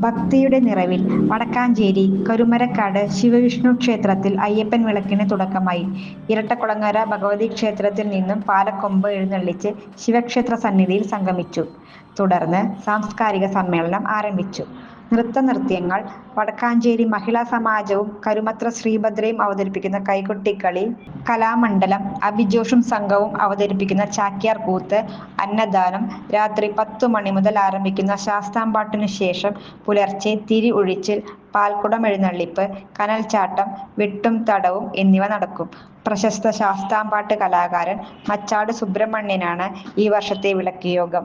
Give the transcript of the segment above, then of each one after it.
ഭക്തിയുടെ നിറവിൽ വടക്കാഞ്ചേരി കരുമരക്കാട് ശിവവിഷ്ണു ക്ഷേത്രത്തിൽ അയ്യപ്പൻ വിളക്കിന് തുടക്കമായി. ഇരട്ടക്കുളങ്ങര ഭഗവതി ക്ഷേത്രത്തിൽ നിന്നും പാലക്കൊമ്പ് എഴുന്നള്ളിച്ച് ശിവക്ഷേത്ര സന്നിധിയിൽ സംഗമിച്ചു. തുടർന്ന് സാംസ്കാരിക സമ്മേളനം ആരംഭിച്ചു. നൃത്തനൃത്യങ്ങൾ വടക്കാഞ്ചേരി മഹിളാ സമാജവും കരുമത്ര ശ്രീഭദ്രയും അവതരിപ്പിക്കുന്ന കൈകൊട്ടിക്കളി കലാമണ്ഡലം അഭിജോഷും സംഘവും അവതരിപ്പിക്കുന്ന ചാക്യാർ കൂത്ത് അന്നദാനം രാത്രി പത്തു മണി മുതൽ ആരംഭിക്കുന്ന ശാസ്താംപാട്ടിനു ശേഷം പുലർച്ചെ തിരി ഒഴിച്ചിൽ പാൽക്കുടം എഴുന്നള്ളിപ്പ് കനൽച്ചാട്ടം വെട്ടും തടവും എന്നിവ നടക്കും. പ്രശസ്ത ശാസ്താംപാട്ട് കലാകാരൻ മച്ചാട് സുബ്രഹ്മണ്യനാണ് ഈ വർഷത്തെ വിളക്ക് യോഗം.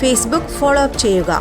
ഫേസ്ബുക്ക് ഫോളോ അപ്പ് ചെയ്യുക